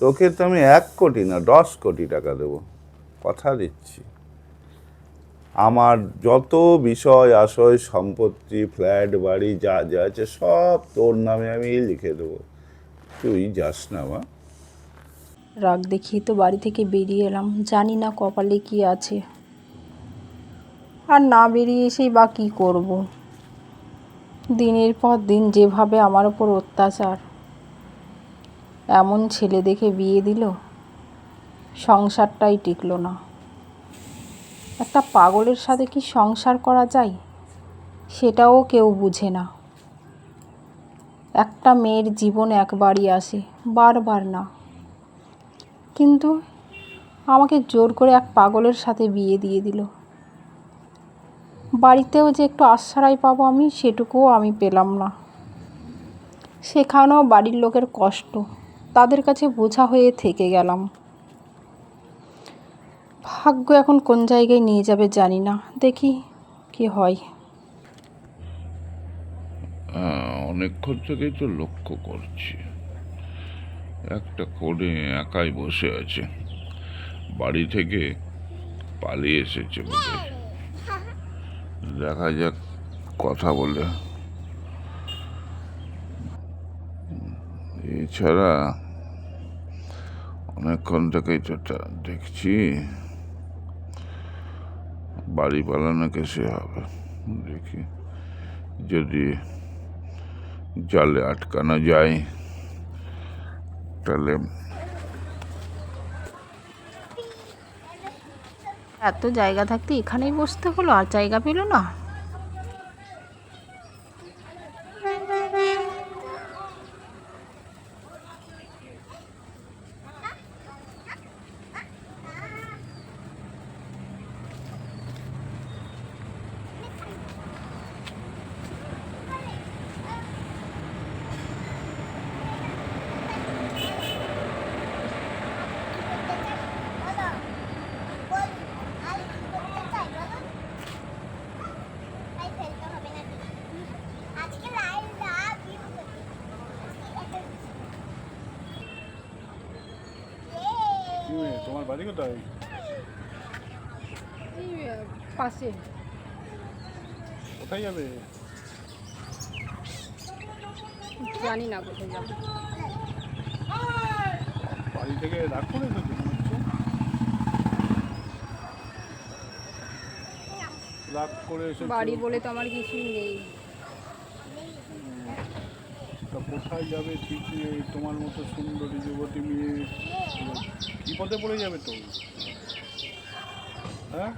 তোকে তো আমি এক কোটি না, দশ কোটি টাকা দেবো। কথা দিচ্ছি। আমার যত বিষয়, আশয়, সম্পত্তি, ফ্ল্যাট, বাড়ি, যা যা আছে, সব তোর নামে আমি লিখে দেবো। তুই যাস না, মা। রাগ দেখিয়ে তো বাড়ি থেকে বেরিয়ে এলাম। জানি না কপালে কি আছে। আর না বেরিয়ে এসেই বা কী করব? দিনের পর দিন যেভাবে আমার ওপর অত্যাচার। এমন ছেলে দেখে বিয়ে দিল? সংসারটাই টিকলো না। একটা পাগলের সাথে কি সংসার করা যায়? সেটাও কেউ বুঝে না। একটা মেয়ের জীবন একবারই আসে, বারবার না। কিন্তু আমাকে জোর করে এক পাগলের সাথে বিয়ে দিয়ে দিল। বাড়িতেও যে একটু আশ্রয় পাবো আমি, সেটুকুও আমি পেলাম না। সেখানেও বাড়ির লোকের কষ্ট। তাদের কাছে বোঝা হয়ে থেকে গেলাম। ভাগ্য এখন কোন জায়গায় নিয়ে যাবে জানি না। দেখি কি হয়। অনেকক্ষণ থেকেই তো লক্ষ্য করছি। একটা কোণে একাই বসে আছে। বাড়ি থেকে পালিয়ে এসেছে দেখা যাক কথা বলে। এছাড়া অনেকক্ষণ থেকেই তো দেখছি। বাড়ি পালানো কেসে হবে। দেখি যদি জালে আটকানো যায়, তাহলে এত জায়গা থাকতে এখানেই বসতে হলো, আর জায়গা পেল না কি মেয়ে, তোমার বাড়ি কোথায়? পাশে। কোথায় যাবে? জানি না কোথায় যাব। বাড়ি থেকে রাগ করে রাগ করে এসেছ। বাড়ি বলে তো আমার কিছুই নেই। তা কোথায় যাবে? ঠিক তোমার মতো সুন্দরী যুবতী মেয়ে। পথে পড়ে যাবে তো। হ্যাঁ?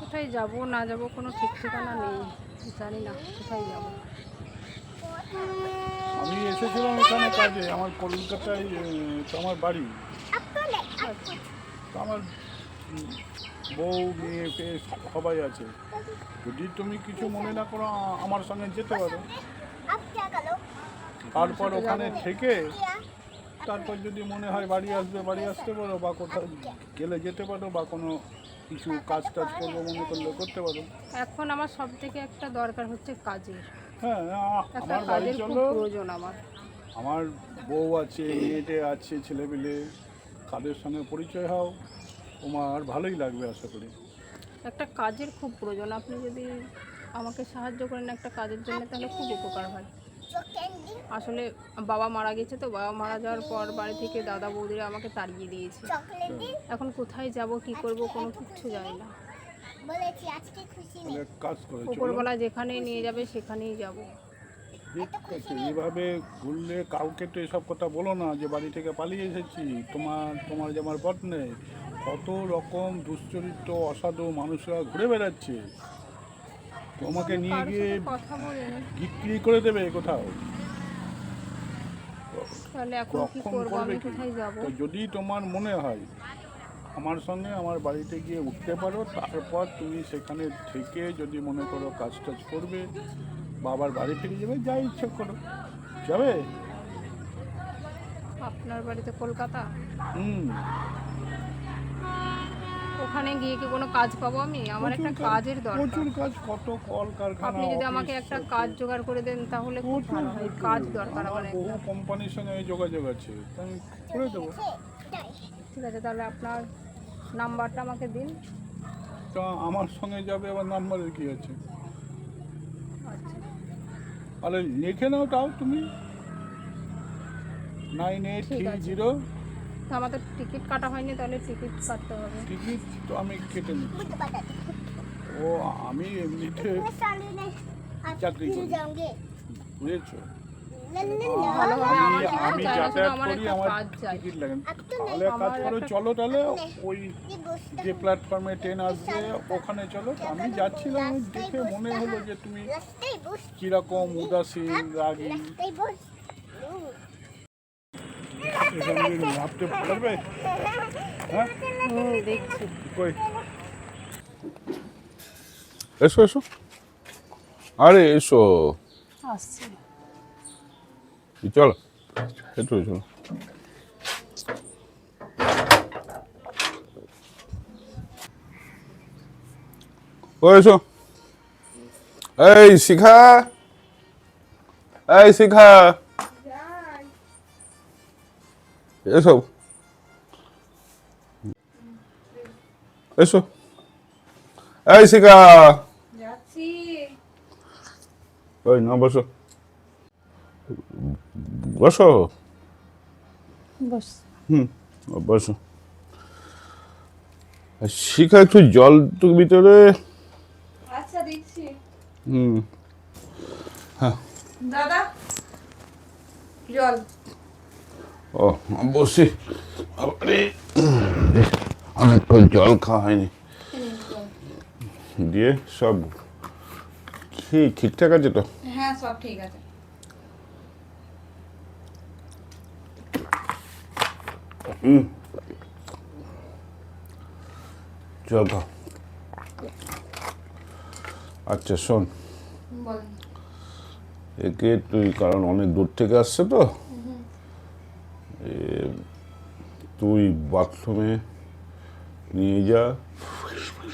কোথায় যাব না যাব কোনো ঠিক ঠিকানা নেই। জানি না কোথায় যাব। আমি এসেছিলাম এখানে কাজে আমার কলকাতায় তো আমার বাড়ি। তো আমার বউ মেয়ে ফেয়ে সবাই আছে। যদি তুমি কিছু মনে না করো আমার সঙ্গে যেতে পারো। তারপর ওখানে থেকে তারপর যদি মনে হয় বাড়ি আসবে বাড়ি আসতে পারো বা কোথাও গেলে যেতে পারো বা কোনো কিছু কাজ টাজ করব মনে করলে করতে পারো। এখন আমার সব থেকে একটা দরকার হচ্ছে কাজের। হ্যাঁ একটা আমার বাড়ি কাজের খুব চলো প্রয়োজন আমার। আমার বউ আছে মেয়েটে আছে ছেলেপিলে কাদের সঙ্গে পরিচয় হও তোমার ভালোই লাগবে আশা করি। একটা কাজের খুব প্রয়োজন। আপনি যদি আমাকে সাহায্য করেন একটা কাজের জন্য তাহলে খুব উপকার হয়। আসলে বাবা মারা গেছে তো বাবা মারা যাওয়ার পর বাড়ি থেকে দাদা বৌদিরা আমাকে তাড়িয়ে দিয়েছে। এখন কোথায় যাব কি করব কোনো কিচ্ছু জানি না। বলেছি আজকে খুশি নেই। তাহলে এক কাজ করে চলো। উপরবেলা যেখানে নিয়ে যাবে সেখানেই যাব। এইভাবে ঘুরলে কাউকে তো এসব কথা বলো না যে বাড়ি থেকে পালিয়ে এসেছি তোমার তোমার যে আমার পথ নেই কত রকম দুশ্চরিত্র অসাধু মানুষরা ঘুরে বেড়াচ্ছে। তোমাকে নিয়ে গিয়ে বিক্রি করে দেবে কোথাও? তাহলে এখন কি রক্ষণ আমি কোথায় যাব? যদি তোমার মনে হয় আমার সঙ্গে আমার বাড়িতে গিয়ে উঠতে পারো তারপর তুমি সেখানে থেকে যদি মনে করো কাজ টাজ করবে বাবার বাড়ি ফিরে যাবে যা ইচ্ছে করো। যাবে? আপনার বাড়িতে কলকাতা? হুম। ওখানে গিয়ে কি কোনো কাজ পাবো আমি? আমার একটা কাজের দরকার। প্রচুর কাজ কত কল কারখানা আপনি যদি আমাকে একটা কাজ জোগাড় করে দেন তাহলে খুব ভালো। হয় কাজ দরকার আমার আমার বহু একটা কোম্পানির সঙ্গে যোগাযোগ আছে তা আমি করে দেবো। ঠিক আছে তাহলে আপনার নাম্বারটা আমাকে দিন। তা আমার সঙ্গে যাবে আবার নাম্বারের কি আছে? আচ্ছা। আরে লিখে নাও তাও তুমি। নাইন এইট ঠিক থ্রি আছে। জিরো আমাদের টিকিট কাটা হয়নি তাহলে টিকিট কাটতে হবে। টিকিট তো আমি কেটে নিই। ও আমি এমনিতে চাকরি করি। আমি যাতায়াত করি আমার টিকিট লাগে চলো তাহলে ওই যে প্ল্যাটফর্মে ট্রেন আসবে ওখানে চলো। আমি যাচ্ছিলাম দেখে মনে হলো যে তুমি কীরকম উদাসীন রাগী। এসো এসো। আরে এসো। চলো একটু চলো ও এসো। এই শিখা। এই শিখা। এসো এসো এই শিখা ওই না বসো বসো হুম বসো শিখা একটু জল তো ভিতরে আচ্ছা দিচ্ছি হুম দাদা জল ও বসি। আরে অনেকক্ষণ জল খাওয়া হয়নি। দিয়ে সব কি ঠিকঠাক আছে তো? হ্যাঁ সব ঠিক আছে। জল খাও। আচ্ছা শোন। একে তুই কারণ অনেক দূর থেকে আসছে তো। তুই বাথরুমে নিয়ে যা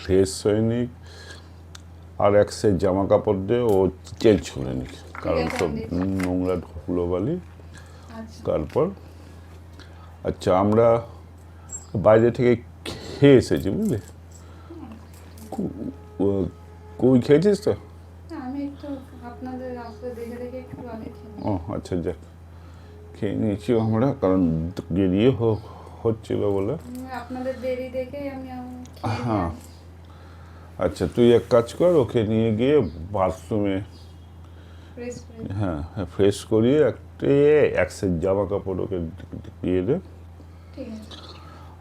ফ্রেশ হয়ে নিক আর এক সেট জামা কাপড় দে ও চেঞ্জ করে নিক। কারণ সব নোংরা ধুলো বালি। আচ্ছা। তারপর আচ্ছা আমরা বাইরে থেকে খেয়ে এসেছি বুঝলি? কই খেয়েছিস তো? ও আচ্ছা যাক। খেয়ে নিয়েছি আমরা কারণ দেরিয়ে হ- হচ্ছিল বলে? আপনাদের দেরি দেখেই আমি হ্যাঁ আচ্ছা তুই এক কাজ কর ওকে নিয়ে গিয়ে বাথরুমে হ্যাঁ হ্যাঁ ফ্রেশ করিয়ে একটা এক সেট জামা কাপড় ওকে দিয়ে দে।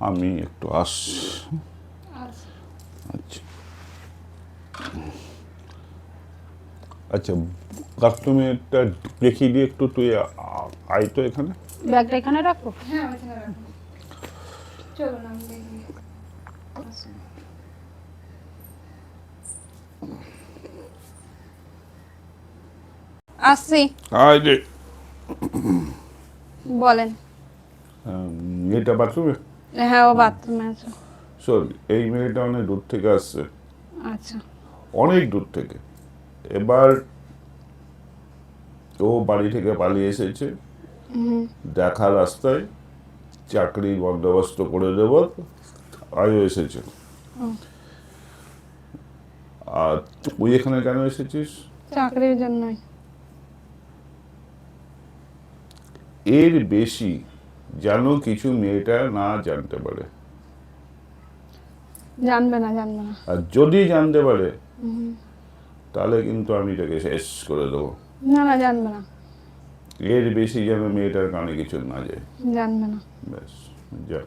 আমি একটু আস আচ্ছা। আচ্ছা বাথরুমেটা দেখিয়ে দিয়ে একটু তুই আয় তো এখানে। ব্যাগটা এখানে রাখো। হ্যাঁ এখানে রাখব। চলো না দেখি। আসছি। রে বলেন। বাথরুমে? হ্যাঁ ও বাথরুমে আছে। এই মেয়েটা অনেক দূর থেকে আসছে। আচ্ছা। অনেক দূর থেকে। এবার ও বাড়ি থেকে পালিয়ে এসেছে। দেখা রাস্তায়। চাকরির বন্দোবস্ত করে দেব আয়ও এসেছে। আর তুই এখানে কেন এসেছিস? চাকরির জন্যই। এর বেশি যেন কিছু মেয়েটা না জানতে পারে। জানবে না জানবে না। আর যদি জানতে পারে তাহলে কিন্তু আমি তাকে শেষ করে দেবো। না না জানবে না। এর বেশি যেন মেয়েটার কানে কিছু না যায়। জানবে না। ব্যাস যা।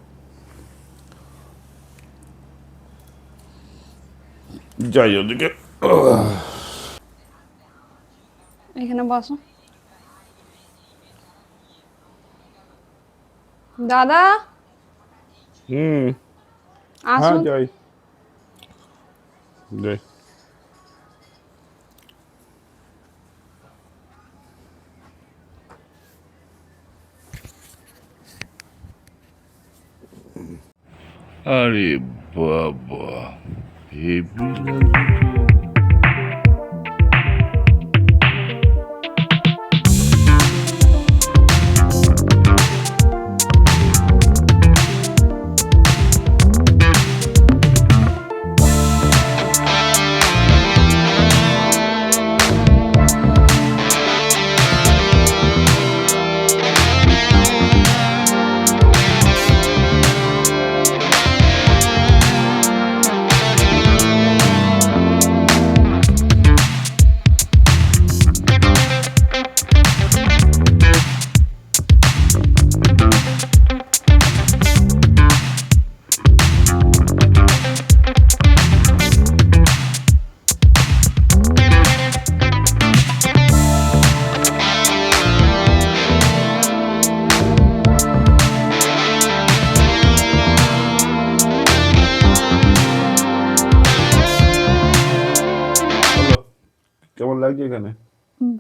যাই ওদিকে। এখানে বসো। দাদা? হুম। হ্যাঁ আসুন যাই। যাই। আরে বাবা লাগছে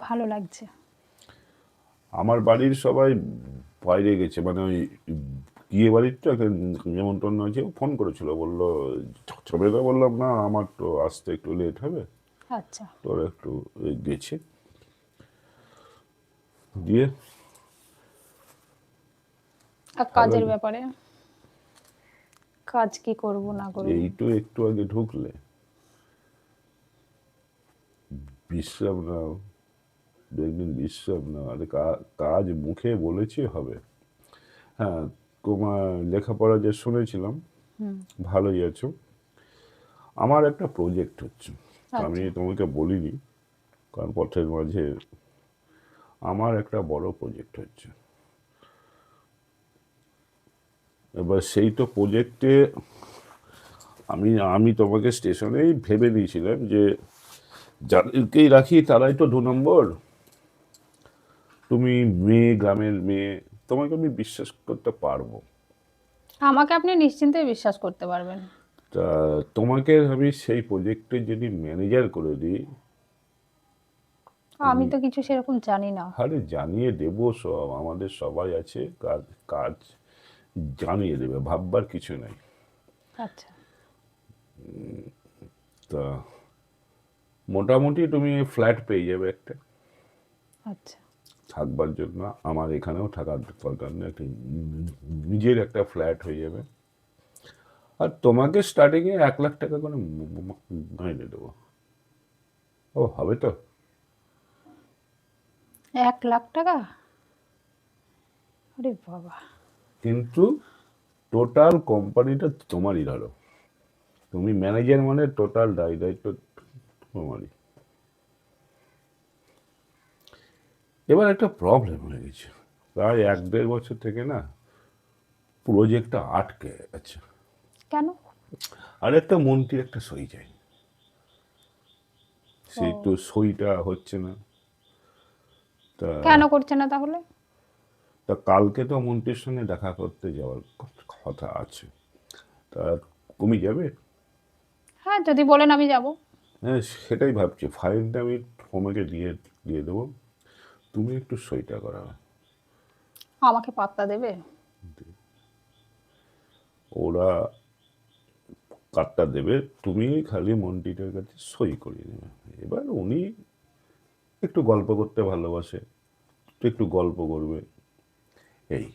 ভালো লাগছে। আমার বাড়ির সবাই বাইরে গেছে মানে ওই বিয়ে বাড়ির তো একটা আছে ফোন করেছিল বলল ছবে বললাম না আমার তো আসতে একটু লেট হবে। আচ্ছা। তোর একটু গেছে। দিয়ে কাজের ব্যাপারে? কাজ কি করব না করব? এই তো একটু আগে ঢুকলে। বিশ্রাম নাও। দু একদিন বিশ্রাম নাও আরে কাজ মুখে বলেছি হবে। হ্যাঁ তোমার লেখাপড়া যে শুনেছিলাম ভালোই আছো। আমার একটা প্রজেক্ট হচ্ছে। আমি তোমাকে বলিনি কারণ পথের মাঝে আমার একটা বড় প্রজেক্ট হচ্ছে। এবার সেই তো প্রজেক্টে আমি আমি তোমাকে স্টেশনেই ভেবে নিয়েছিলাম যে যাদেরকেই রাখি তারাই তো দু নম্বর। তুমি মেয়ে গ্রামের মেয়ে তোমাকে আমি বিশ্বাস করতে পারব। আমাকে আপনি নিশ্চিন্তে বিশ্বাস করতে পারবেন। তা তোমাকে আমি সেই প্রজেক্টে যদি ম্যানেজার করে দিই আমি তো কিছু সেরকম জানি না। আরে জানিয়ে দেবো সব আমাদের সবাই আছে কাজ কাজ জানিয়ে দেবে ভাববার কিছু নেই। আচ্ছা। তা মোটামুটি তুমি ফ্ল্যাট পেয়ে যাবে একটা। আচ্ছা। থাকবার জন্য আমার এখানেও থাকার দরকার নেই। একটা নিজের একটা ফ্ল্যাট হয়ে যাবে। আর তোমাকে স্টার্টিংয়ে এক লাখ টাকা করে মাইনে দেবো। ও হবে তো? এক লাখ টাকা? আরে বাবা। কিন্তু টোটাল কোম্পানিটা তোমারই ধরো। তুমি ম্যানেজার মানে টোটাল দায় দায়িত্ব তোমারই। এবার একটা প্রবলেম হয়ে গেছে। প্রায় এক দেড় বছর থেকে না প্রজেক্টটা আটকে আছে কেন? আর একটা মন্ত্রী একটা সই চাই। সেই তো সইটা হচ্ছে না। তা কেন করছে না তাহলে? তা কালকে তো মন্ত্রীর সঙ্গে দেখা করতে যাওয়ার কথা আছে। তা তুমি যাবে? হ্যাঁ যদি বলেন আমি যাব। হ্যাঁ সেটাই ভাবছি। ফাইলটা আমি তোমাকে দিয়ে দিয়ে দেবো। তুমি একটু সইটা করাবে আমাকে পাত্তা দেবে? ওরা কার্ডটা দেবে তুমি খালি মন্ত্রীটার কাছে সই করিয়ে নেবে। এবার উনি একটু গল্প করতে ভালোবাসে তো একটু গল্প করবে। এই।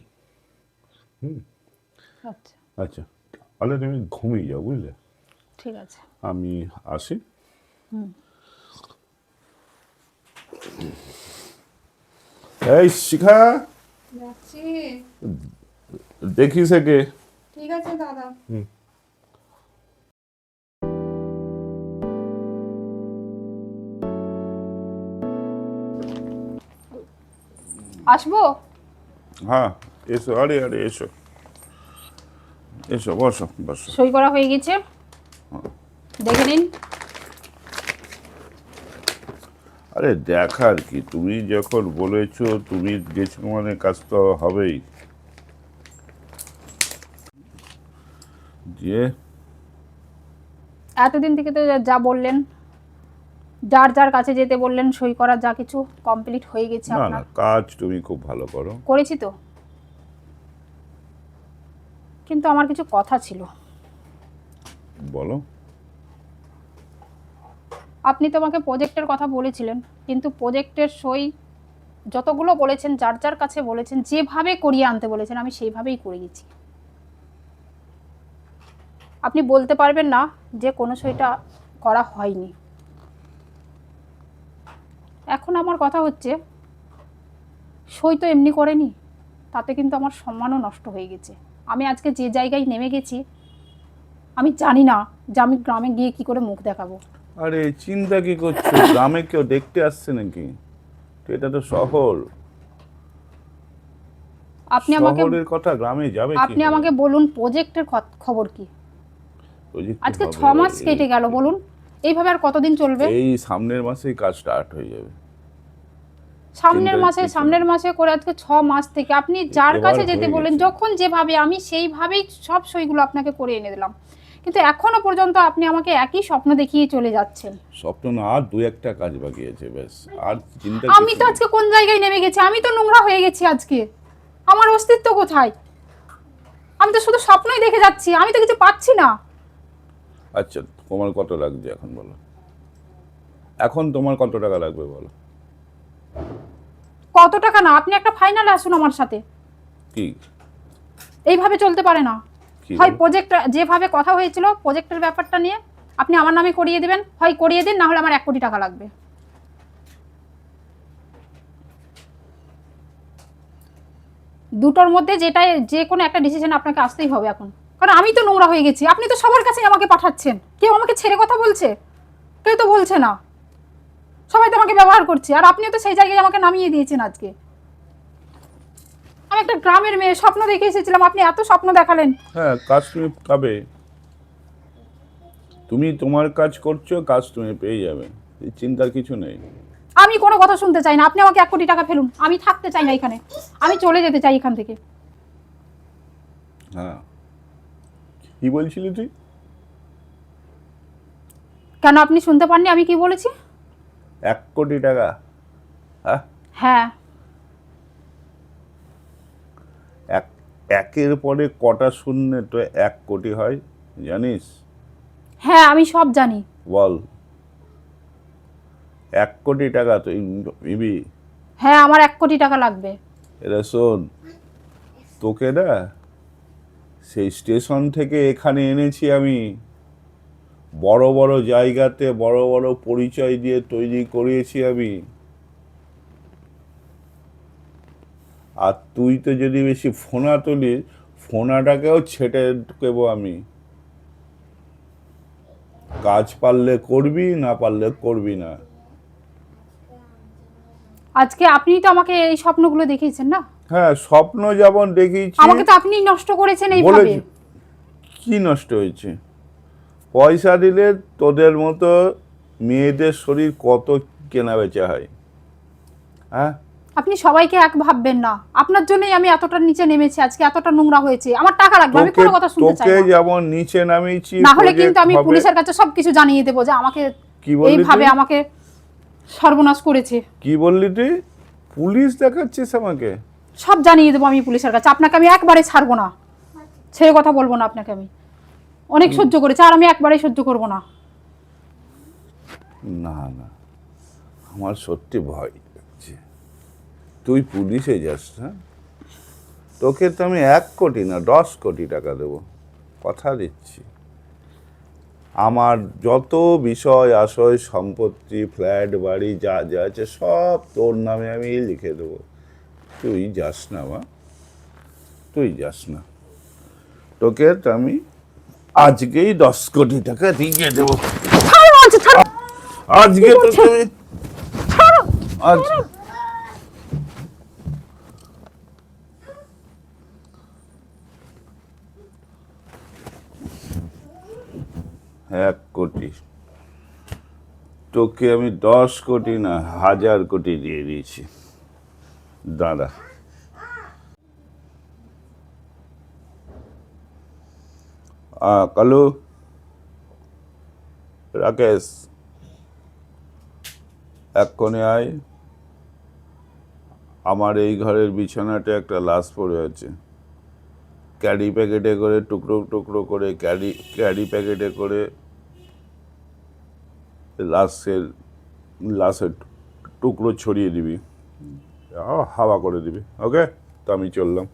আচ্ছা। আচ্ছা তাহলে তুমি ঘুমিয়ে যাও বুঝলে? ঠিক আছে। আমি আসি। এই শিখা। যাচ্ছি। দেখিস একে ঠিক আছে দাদা। আসব? হ্যাঁ এসো আরে আরে এসো। এসো বসো বসো। সই করা হয়ে গেছে। দেখে নিন। আরে দেখার কি? তুমি যখন বলেছ তুমি গেছো মানে কাজ তো হবেই। দিয়ে এতদিন থেকে তো যা বললেন যার যার কাছে যেতে বললেন সই করা যা কিছু কমপ্লিট হয়ে গেছে না না আপনার। কাজ তুমি খুব ভালো করো। করেছি তো। কিন্তু আমার কিছু কথা ছিল। বলো। আপনি তো আমাকে প্রজেক্টের কথা বলেছিলেন, কিন্তু প্রজেক্টের সই যতগুলো বলেছেন, যার যার কাছে বলেছেন, যেভাবে করিয়ে আনতে বলেছেন, আমি সেইভাবেই করে গেছি আপনি বলতে পারবেন না যে কোনো সইটা করা হয়নি। এখন আমার কথা হচ্ছে, সই তো এমনি করেনি, তাতে কিন্তু আমার সম্মানও নষ্ট হয়ে গেছে। আমি আজকে যে জায়গায় নেমে গেছি, আমি জানি না যে আমি গ্রামে গিয়ে কি করে মুখ দেখাবো। আরে চিন্তা কি করছ? গ্রামে কেউ দেখতে আসছে নাকি? এটা তো শহর। আপনি আমাকে শহরের কথা গ্রামে যাবে আপনি আমাকে বলুন প্রজেক্টের খবর কি? আজকে ছ মাস কেটে গেল বলুন। এইভাবে আর কতদিন চলবে? এই সামনের মাসেই কাজ স্টার্ট হয়ে যাবে। সামনের মাসে সামনের মাসে করে আজকে ছ মাস থেকে আপনি যার কাছে যেতে বললেন গেছে। যখন যেভাবে আমি সেইভাবেই সব সইগুলো আপনাকে করে এনে দিলাম। কিন্তু এখনও পর্যন্ত আপনি আমাকে একই স্বপ্ন দেখিয়ে চলে যাচ্ছেন। স্বপ্ন না আর দু একটা কাজ বাকি আছে ব্যাস। আর চিন্তা আমি তো আজকে কোন জায়গায় নেমে গেছি? আমি তো নোংরা হয়ে গেছি আজকে। আমার অস্তিত্ব কোথায়? আমি তো শুধু স্বপ্নই দেখে যাচ্ছি আমি তো কিছু পাচ্ছি না। আচ্ছা তোমার কত লাগছে এখন বলো? এখন তোমার কত টাকা লাগবে বলো? কত টাকা না আপনি একটা ফাইনালে আসুন আমার সাথে। কি? এইভাবে চলতে পারে না। হয় প্রজেক্ট যেভাবে কথা হয়েছিল প্রজেক্টের ব্যাপারটা নিয়ে আপনি আমার নামে করিয়ে দেবেন হয় করিয়ে দিন না হলে আমার এক কোটি টাকা লাগবে। দুটোর মধ্যে যেটাই যে কোনো একটা ডিসিশন আপনাকে আসতেই হবে এখন। কারণ আমি তো নোংরা হয়ে গেছি আপনি তো সবার কাছেই আমাকে পাঠাচ্ছেন। কেউ আমাকে ছেড়ে কথা বলছে? কেউ তো বলছে না। সবাই তো আমাকে ব্যবহার করছে আর আপনিও তো সেই জায়গায় আমাকে নামিয়ে দিয়েছেন আজকে। একটা গ্রামের মেয়ে স্বপ্ন দেখে এসেছিলাম। আপনি এত স্বপ্ন দেখালেন। হ্যাঁ কাজ তুমি পাবে। তুমি তোমার কাজ করছ কাজ তুমি পেয়ে যাবে। চিন্তার কিছু নেই। আমি কোনো কথা শুনতে চাই না। আপনি আমাকে এক কোটি টাকা ফেলুন। আমি থাকতে চাই না এখানে। আমি চলে যেতে চাই এখান থেকে। হ্যাঁ। কি বলছিলি তুই? কেন আপনি শুনতে পাননি? আমি কি বলেছি? এক কোটি টাকা। হ্যাঁ হ্যাঁ এক একের পরে কটা শূন্য তো এক কোটি হয় জানিস? হ্যাঁ আমি সব জানি। বল। এক কোটি টাকা তুই নিবি হ্যাঁ আমার এক কোটি টাকা লাগবে। এরা শোন তোকে না সেই স্টেশন থেকে এখানে এনেছি আমি। বড় বড় জায়গাতে বড় বড় পরিচয় দিয়ে তৈরি করিয়েছি আমি। আর তুই তো যদি বেশি ফোনা তুলিস ফোনাটাকেও ছেটে দেবো আমি। কাজ পারলে করবি না পারলে করবি না। আজকে আপনি তো আমাকে এই স্বপ্নগুলো দেখিয়েছেন না? হ্যাঁ স্বপ্ন যেমন দেখিয়েছি আমাকে তো আপনিই নষ্ট করেছেন এইভাবে। কি নষ্ট হয়েছে? পয়সা দিলে তোদের মতো মেয়েদের শরীর কত কেনা বেচা হয়? হ্যাঁ? আপনি সবাইকে এক ভাববেন না। আপনার জন্যই আমি এতটা নিচে নেমেছি আজকে এতটা নোংরা হয়েছে। আমার টাকা লাগবে আমি কোনো কথা শুনতে চাই তোকে না। যেমন নিচে নামিয়েছি না হলে কিন্তু আমি পুলিশের কাছে সবকিছু জানিয়ে দেবো যে আমাকে এইভাবে? আমাকে সর্বনাশ করেছে। কি বললি তুই? পুলিশ দেখাচ্ছিস আমাকে? সব জানিয়ে দেবো আমি পুলিশের কাছে। আপনাকে আমি একবারে ছাড়বো না। ছেড়ে কথা বলব না আপনাকে আমি। অনেক সহ্য করেছি আর আমি একবারেই সহ্য করব না। না না। আমার সত্যি ভয় লাগছে। তুই পুলিশে যাস না তোকে তো আমি এক কোটি না দশ কোটি টাকা দেবো। কথা দিচ্ছি। আমার যত বিষয় আশয় সম্পত্তি ফ্ল্যাট বাড়ি যা যা আছে সব তোর নামে আমি লিখে দেবো। তুই যাস না মা। তুই যাস না। তোকে তো আমি আজকেই দশ কোটি টাকা দিয়ে দেবো। আজকে তো তুমি আজ এক কোটি। তোকে আমি দশ কোটি না হাজার কোটি দিয়ে দিয়েছি। দাদা কালু। রাকেশ। এক্ষণে আয়। আমার এই ঘরের বিছানাতে একটা লাশ পড়ে আছে ক্যারি প্যাকেটে করে টুকরো টুকরো করে ক্যারি ক্যারি প্যাকেটে করে লাশের লাশের টুকরো ছড়িয়ে দিবি। হাওয়া করে দিবি। ওকে তো আমি চললাম।